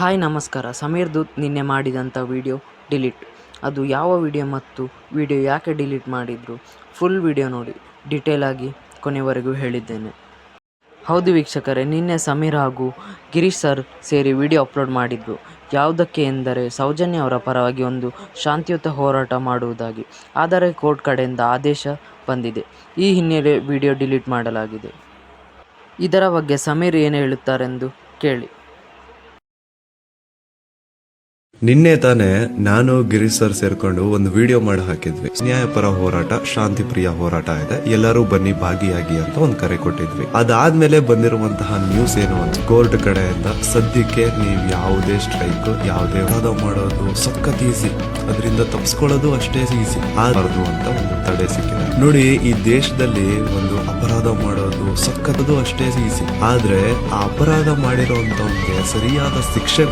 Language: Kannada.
ಹಾಯ್ ನಮಸ್ಕಾರ, ಸಮೀರ್ ದೂತ್ ನಿನ್ನೆ ಮಾಡಿದಂಥ ವಿಡಿಯೋ ಡಿಲೀಟ್ ಅದು ಯಾವ ವಿಡಿಯೋ ಮತ್ತು ವಿಡಿಯೋ ಯಾಕೆ ಡಿಲೀಟ್ ಮಾಡಿದರು? ಫುಲ್ ವಿಡಿಯೋ ನೋಡಿ ಡಿಟೇಲ್ ಆಗಿ ಕೊನೆವರೆಗೂ ಹೇಳಿದ್ದೇನೆ. ಹೌದು ವೀಕ್ಷಕರೇ, ನಿನ್ನೆ ಸಮೀರ್ ಹಾಗೂ ಗಿರೀಶ್ ಸರ್ ಸೇರಿ ವಿಡಿಯೋ ಅಪ್ಲೋಡ್ ಮಾಡಿದ್ರು. ಯಾವುದಕ್ಕೆ ಎಂದರೆ, ಸೌಜನ್ಯ ಅವರ ಪರವಾಗಿ ಒಂದು ಶಾಂತಿಯುತ ಹೋರಾಟ ಮಾಡುವುದಾಗಿ. ಆದರೆ ಕೋರ್ಟ್ ಕಡೆಯಿಂದ ಆದೇಶ ಬಂದಿದೆ. ಈ ಹಿನ್ನೆಲೆ ವಿಡಿಯೋ ಡಿಲೀಟ್ ಮಾಡಲಾಗಿದೆ. ಇದರ ಬಗ್ಗೆ ಸಮೀರ್ ಏನು ಹೇಳುತ್ತಾರೆಂದು ಕೇಳಿ. ನಿನ್ನೆ ತಾನೇ ನಾನು ಗಿರೀಶ್ ಸರ್ ಸೇರ್ಕೊಂಡು ಒಂದು ವಿಡಿಯೋ ಮಾಡಿ ಹಾಕಿದ್ವಿ. ನ್ಯಾಯಪರ ಹೋರಾಟ ಶಾಂತಿ ಪ್ರಿಯ ಹೋರಾಟ ಇದೆ. ಎಲ್ಲರೂ ಬನ್ನಿ ಭಾಗಿಯಾಗಿ ಅಂತ ಒಂದು ಕರೆ ಕೊಟ್ಟಿದ್ವಿ. ಅದಾದ್ಮೇಲೆ ಬಂದಿರುವಂತಹ ನ್ಯೂಸ್ ಏನು ಅಂತ. ಕೋರ್ಟ್ ಕಡೆಯಿಂದ ಸದ್ಯಕ್ಕೆ ನೀವು ಯಾವುದೇ ಸ್ಟ್ರೈಕ್ ಯಾವುದೇ ವಾದ ಮಾಡೋದು ಸಖತ್ ಈಸಿ ಅದರಿಂದ ತಪ್ಪಿಸ್ಕೊಳ್ಳೋದು ಅಷ್ಟೇ ಈಸಿ ಆಗಬಾರದು ಅಂತ ಒಂದು ತಡೆ ಸಿಕ್ಕಿದೆ. ನೋಡಿ, ಈ ದೇಶದಲ್ಲಿ ಒಂದು ಅಪರಾಧ ಮಾಡೋದು ಸಖತ್ತದು ಅಷ್ಟೇ ಈಸಿ ಆದ್ರೆ ಆ ಅಪರಾಧ ಮಾಡಿರೋ ಸರಿಯಾದ ಶಿಕ್ಷೆ